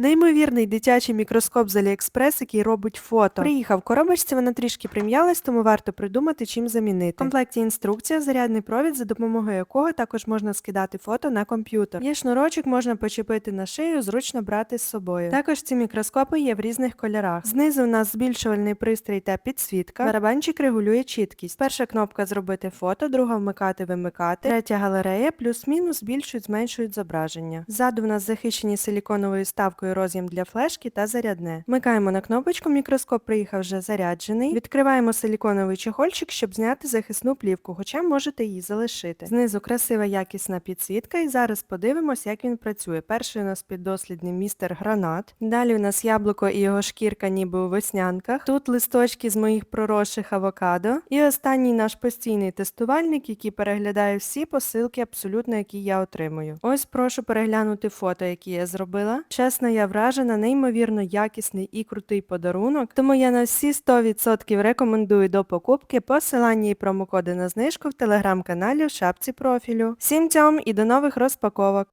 Неймовірний дитячий мікроскоп з Аліекспрес, який робить фото. Приїхав в коробочці, вона трішки прим'ялась, тому варто придумати, чим замінити. В комплекті інструкція, зарядний провід, за допомогою якого також можна скидати фото на комп'ютер. Є шнурочок, можна почепити на шию, зручно брати з собою. Також ці мікроскопи є в різних кольорах. Знизу у нас збільшувальний пристрій та підсвітка. Барабанчик регулює чіткість. Перша кнопка зробити фото, друга вмикати вимикати. Третя галерея, плюс-мінус збільшують, зменшують зображення. Ззаду у нас захищені силіконовою ставкою роз'єм для флешки та зарядне. Вмикаємо на кнопочку, мікроскоп приїхав вже заряджений. Відкриваємо силіконовий чехольчик, щоб зняти захисну плівку, хоча можете її залишити. Знизу красива якісна підсвітка, і зараз подивимось, як він працює. Перший у нас піддослідний містер Гранат. Далі у нас яблуко і його шкірка ніби у веснянках. Тут листочки з моїх проросших авокадо. І останній наш постійний тестувальник, який переглядає всі посилки, абсолютно які я отримую. Ось прошу переглянути фото, які я зробила. Чесно, я вражена, неймовірно якісний і крутий подарунок. Тому я на всі 100% рекомендую до покупки посилання і промокоди на знижку в телеграм-каналі в шапці профілю. Всім цьом і до нових розпаковок!